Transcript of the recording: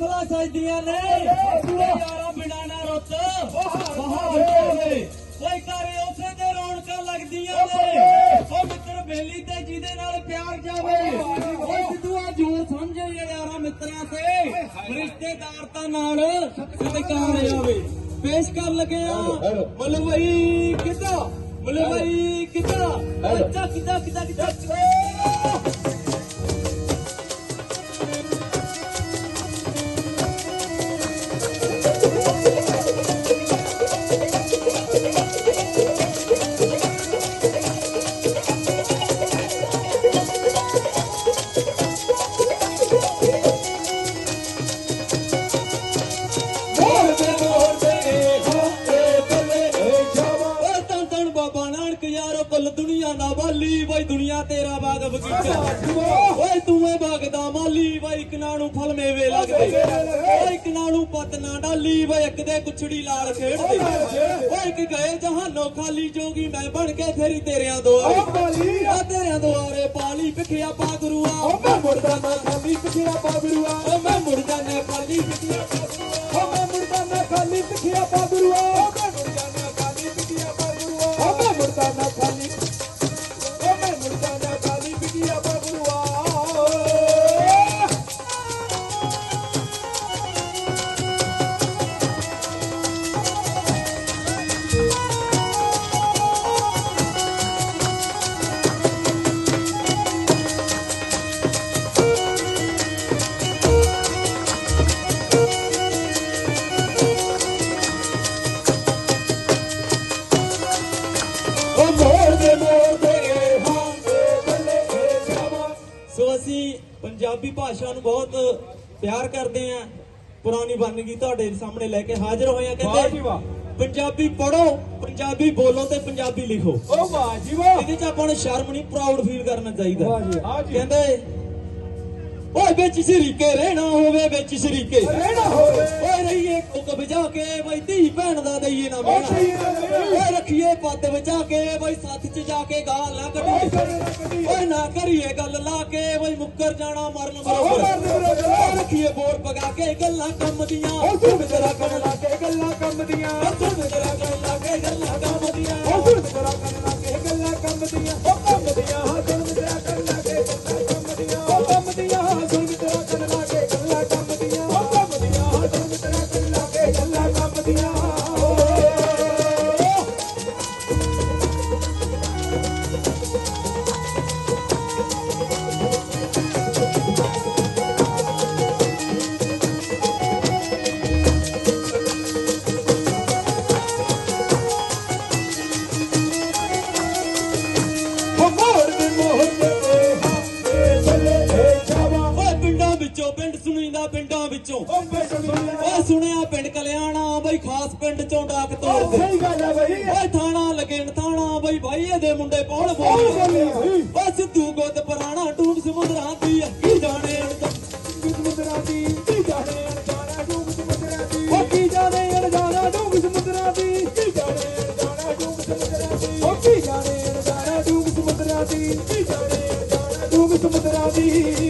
ਮਹਿਫਲਾਂ ਸਜਦੀਆਂ ਨੇ। ਓਏ ਯਾਰਾ ਬਿਨਾ ਨਾ ਰੁੱਤ। ਓਏ ਘਰੇ ਉਸੇ ਤੇ ਰੌਣਕਾਂ ਲੱਗਦੀਆਂ ਨੇ। ਓ ਮਿੱਤਰ ਬੇਲੀ ਤੇ ਜਿਹਦੇ ਨਾਲ ਪਿਆਰ ਜਾਵੇ। ਓਏ ਸਿੱਧੂਆ ਜੋਰ ਸਮਝੇ ਯਾਰਾ ਮਿੱਤਰਾਂ ਤੇ। ਰਿਸ਼ਤੇਦਾਰ ਤਾਂ ਨਾਲ ਸਤਿਕਾਰ ਜਾਵੇ ਪੇਸ਼ ਕਰ ਲਗੇ ਆ। ਮਲਵਈ ਕਿੱਦਾਂ? ਮਲਵਈ ਕਿੱਦਾਂ? ਚੱਕ ਚੱਕ ਚੱਕ ਚੱਕ। ਨਾਨਕ ਯਾਰੋ ਕੁੱਲ ਦੁਨੀਆ ਦਾ ਵਾਲੀ ਬਈ ਦੁਨੀਆ ਤੇਰਾ ਬਾਗ ਬਗੀਚਾ। ਓਏ ਤੂੰ ਏ ਬਾਗ ਦਾ ਮਾਲੀ। ਬਈ ਇੱਕ ਨਾ ਫਲ ਮੇਵੇ ਲੱਗਦੇ। ਓਏ ਇੱਕ ਨਾ ਪਤ ਨਾ ਡਾਲੀ। ਬਈ ਇੱਕ ਦੇ ਕੁਛੜੀ ਲਾਲ ਖੇਡਦੇ। ਓਏ ਇੱਕ ਗਏ ਜਹਾਨੋਂ ਖਾਲੀ ਜੋਗੀ। ਮੈਂ ਬਣ ਕੇ ਫੇਰੀ ਤੇਰਿਆਂ ਦੁਆਰੇ। ਆ ਤੇਰਿਆਂ ਦੁਆਰੇ ਪਾਲੀ ਪਿਖਿਆ ਪਾ ਗੁਰੂਆ। ਓ ਮੈਂ ਮੁੜਦਾ ਨਾ ਖਾਲੀ ਪਿਖਿਆ ਪਾ ਗੁਰੂਆ। ਪੰਜਾਬੀ ਭਾਸ਼ਾ ਨੂੰ ਬਹੁਤ ਪਿਆਰ ਕਰਦੇ ਆਂ। ਪੁਰਾਣੀ ਬੰਦਗੀ ਤੁਹਾਡੇ ਸਾਹਮਣੇ ਲੈ ਕੇ ਹਾਜ਼ਰ ਹੋਏ ਆਂ। ਵਾਹ ਜੀ ਕਹਿੰਦੇ ਵਾਹ। ਪੰਜਾਬੀ ਪੜੋ ਪੰਜਾਬੀ ਬੋਲੋ ਤੇ ਪੰਜਾਬੀ ਲਿਖੋ। ਓ ਵਾਹ ਜੀ ਵਾਹ। ਇਹਦੇ ਚ ਆਪਾਂ ਨੂੰ ਸ਼ਰਮ ਨਹੀਂ ਪ੍ਰਾਊਡ ਫੀਲ ਕਰਨਾ ਚਾਹੀਦਾ। ਵਾਹ ਜੀ, ਹਾਂ ਜੀ। ਕਹਿੰਦੇ ਓਏ ਵਿੱਚ ਸ਼ਰੀਕੇ ਰਹਿਣਾ ਹੋਵੇ ਵਿੱਚ ਸ਼ਰੀਕੇ। ਰਹਿਣਾ ਹੋਵੇ। ਓਏ ਕੁੱਕ ਵਜਾ ਕੇ ਬਈ ਧੀ ਭੈਣ ਦਾ ਦਈਏ ਨਾ ਮਿਹਣਾ। ਓਏ ਰੱਖੀਏ ਪੱਦ ਵਜਾ ਕੇ ਬਈ ਸੱਥ ਚ ਜਾ ਕੇ ਗਾਲ ਨਾ ਕੱਢੀਏ। ਓਏ ਨਾ ਕਰੀਏ ਗੱਲ ਲਾ ਕੇ ਬਈ ਮੁੱਕਰ ਜਾਣਾ ਮਰਨ ਬਰੋਬਰ। ਰੱਖੀਏ ਬੋਰ ਪਗਾ ਕੇ ਗੱਲਾਂ ਕੰਮ ਦੀਆਂ। ਓ ਸੁਣ ਤੇਰਾ ਕਰਨ ਲੱਗੇ ਗੱਲਾਂ ਕੰਮ ਦੀਆਂ। ਓ ਸੁਣ ਤੇਰਾ ਗੱਲ ਲਾ ਕੇ ਗੱਲਾਂ ਕੰਮ ਦੀਆਂ। ਓ ਸੁਣ ਤੇਰਾ ਕਰਨ ਲੱਗੇ ਗੱਲਾਂ ਕੰਮ ਦੀਆਂ। ਓ ਕੰਮ ਦੀਆਂ ਹਾਂ ਵਿੱਚੋਂ। ਉਹ ਸੁਣਿਆ ਪਿੰਡ ਕਲਿਆਣਾ ਬਈ ਖਾਸ ਪਿੰਡ ਚੋਂ ਡਾਕ ਤੋੜਦੇ ਸਹੀ ਗੱਲ ਆ ਬਈ। ਓਏ ਥਾਣਾ ਲਗੇਣ ਥਾਣਾ ਬਈ ਭਾਈ ਇਹਦੇ ਮੁੰਡੇ ਪੌਣ ਬੋਲਦੇ ਓ ਸਿੱਧੂ ਗੁੱਦ ਪੁਰਾਣਾ ਟੂਮ ਸਮੁੰਦਰਾਂ ਦੀ ਕੀ ਜਾਣੇ ਸਮੁੰਦਰਾਂ ਦੀ ਕੀ ਜਾਣੇ ਜਾਣਾ ਟੂਮ ਸਮੁੰਦਰਾਂ ਦੀ। ਓ ਕੀ ਜਾਣੇ ਜਾਣਾ ਟੂਮ ਸਮੁੰਦਰਾਂ ਦੀ। ਕੀ ਜਾਣੇ ਜਾਣਾ ਟੂਮ ਸਮੁੰਦਰਾਂ ਦੀ। ਓ ਕੀ ਜਾਣੇ ਜਾਣਾ ਟੂਮ ਸਮੁੰਦਰਾਂ ਦੀ। ਕੀ ਜਾਣੇ ਜਾਣਾ ਟੂਮ ਸਮੁੰਦਰਾਂ ਦੀ।